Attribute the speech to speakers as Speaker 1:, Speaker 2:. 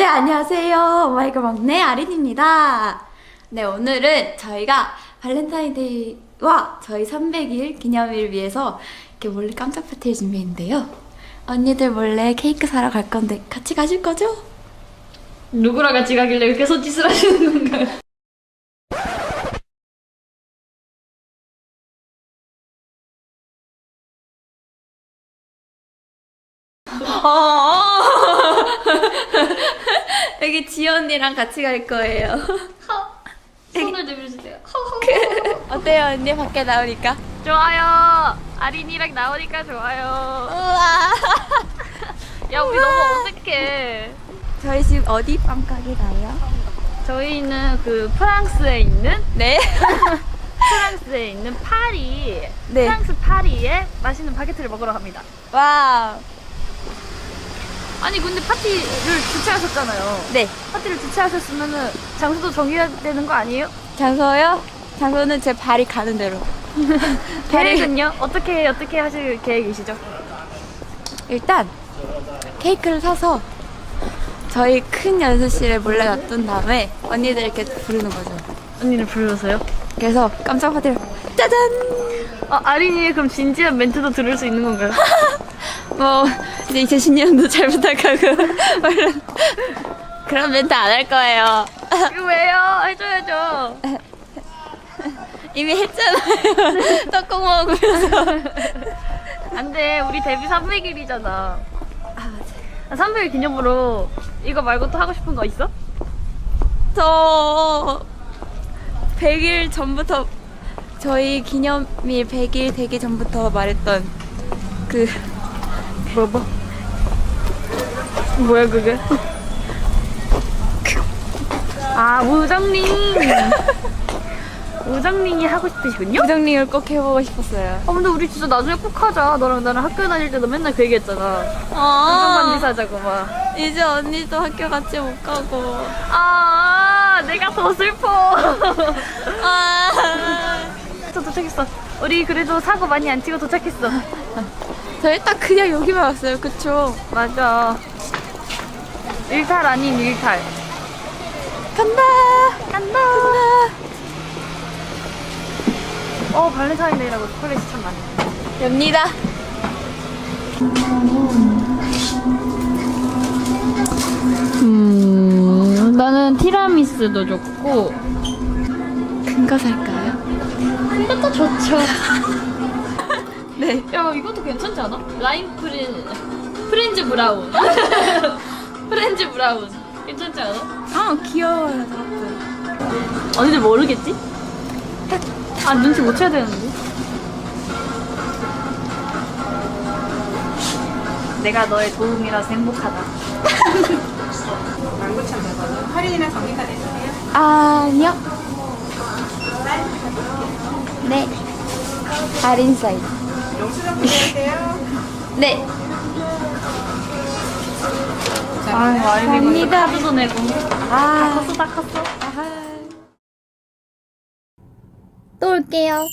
Speaker 1: 네, 안녕하세요. 오마이걸 막내 아린입니다. 네, 오늘은 저희가 발렌타인데이와 저희 300일 기념일을 위해서 이렇게 몰래 깜짝 파티를 준비했는데요. 언니들 몰래 케이크 사러 갈 건데 같이 가실 거죠?
Speaker 2: 누구랑 같이 가길래 이렇게 손짓을 하시는 건가요?
Speaker 1: 어. 여기 지연 언니랑 같이 갈 거예요.
Speaker 2: 손을 내밀어주세요.
Speaker 1: 어때요, 언니? 밖에 나오니까?
Speaker 2: 좋아요. 아린이랑 나오니까 좋아요.
Speaker 1: 우와.
Speaker 2: 야 우리 너무 어색해.
Speaker 1: 저희 지금 어디 빵 가게 가요?
Speaker 2: 저희는 그 프랑스에 있는
Speaker 1: 네.
Speaker 2: 프랑스에 있는 파리
Speaker 1: 네.
Speaker 2: 프랑스 파리에 맛있는 바게트를 먹으러 갑니다.
Speaker 1: 와우.
Speaker 2: 아니 근데 파티를 주최하셨잖아요.
Speaker 1: 네.
Speaker 2: 파티를 주최하셨으면은 장소도 정해야 되는 거 아니에요?
Speaker 1: 장소요? 장소는 제 발이 가는 대로.
Speaker 2: 계획은요? 어떻게 어떻게 하실 계획이시죠?
Speaker 1: 일단 케이크를 사서 저희 큰 연습실에 몰래 놔둔 다음에 언니들 이렇게 부르는 거죠.
Speaker 2: 언니를 불러서요?
Speaker 1: 그래서 깜짝 파티를 짜잔!
Speaker 2: 어, 아린이의 그럼 진지한 멘트도 들을 수 있는 건가요?
Speaker 1: 뭐 이제 2010년도 잘 부탁하고 그런 멘트 안 할 거예요.
Speaker 2: 이거 왜요? 해줘야죠.
Speaker 1: 이미 했잖아요. 떡국 먹으면서.
Speaker 2: 안 돼. 우리 데뷔 300일이잖아.
Speaker 1: 아 맞아.
Speaker 2: 300일 기념으로 이거 말고 또 하고 싶은 거 있어?
Speaker 1: 저 100일 전부터 저희 기념일 100일 되기 전부터 말했던 그
Speaker 2: 뭐 뭐? 뭐야 그게? 아 우정링. 우정링이 하고 싶으시군요?
Speaker 1: 부정링을 꼭 해보고 싶었어요.
Speaker 2: 아 근데 우리 진짜 나중에 꼭 하자. 너랑 나랑 학교 다닐 때도 맨날 그 얘기했잖아.
Speaker 1: 아,
Speaker 2: 우정반지 사자고 막.
Speaker 1: 이제 언니도 학교 같이 못 가고.
Speaker 2: 아 내가 더 슬퍼.
Speaker 1: 아,
Speaker 2: 저 도착했어. 우리 그래도 사고 많이 안 치고 도착했어.
Speaker 1: 저희 딱 그냥 여기만 왔어요. 그쵸?
Speaker 2: 맞아. 일탈 아닌 일탈.
Speaker 1: 간다.
Speaker 2: 간다. 어 발렌타인데이라고 초콜릿이 참 많네.
Speaker 1: 엽니다.
Speaker 2: 음 나는 티라미수도 좋고
Speaker 1: 큰 거 살까요?
Speaker 2: 이것도 좋죠.
Speaker 1: 네.
Speaker 2: 야 이것도 괜찮지 않아? 라임 프린 프렌즈 브라운. 프렌즈 브라운. 괜찮지 않아?
Speaker 1: 아, 귀여워요, 저것도.
Speaker 2: 언니들 모르겠지? 아 눈치 못 채야 되는데. 내가 너의 도움이라서 행복하다.
Speaker 3: 할인이나 정기카드 있으세요?
Speaker 1: 아니요. 네. 아린 사이즈.
Speaker 3: 영수증.
Speaker 1: 네.
Speaker 2: 아유
Speaker 1: 갑니다.
Speaker 2: 카드도 내고.
Speaker 1: 아,
Speaker 2: 컸어 다 컸어.
Speaker 1: 아하. 또 올게요.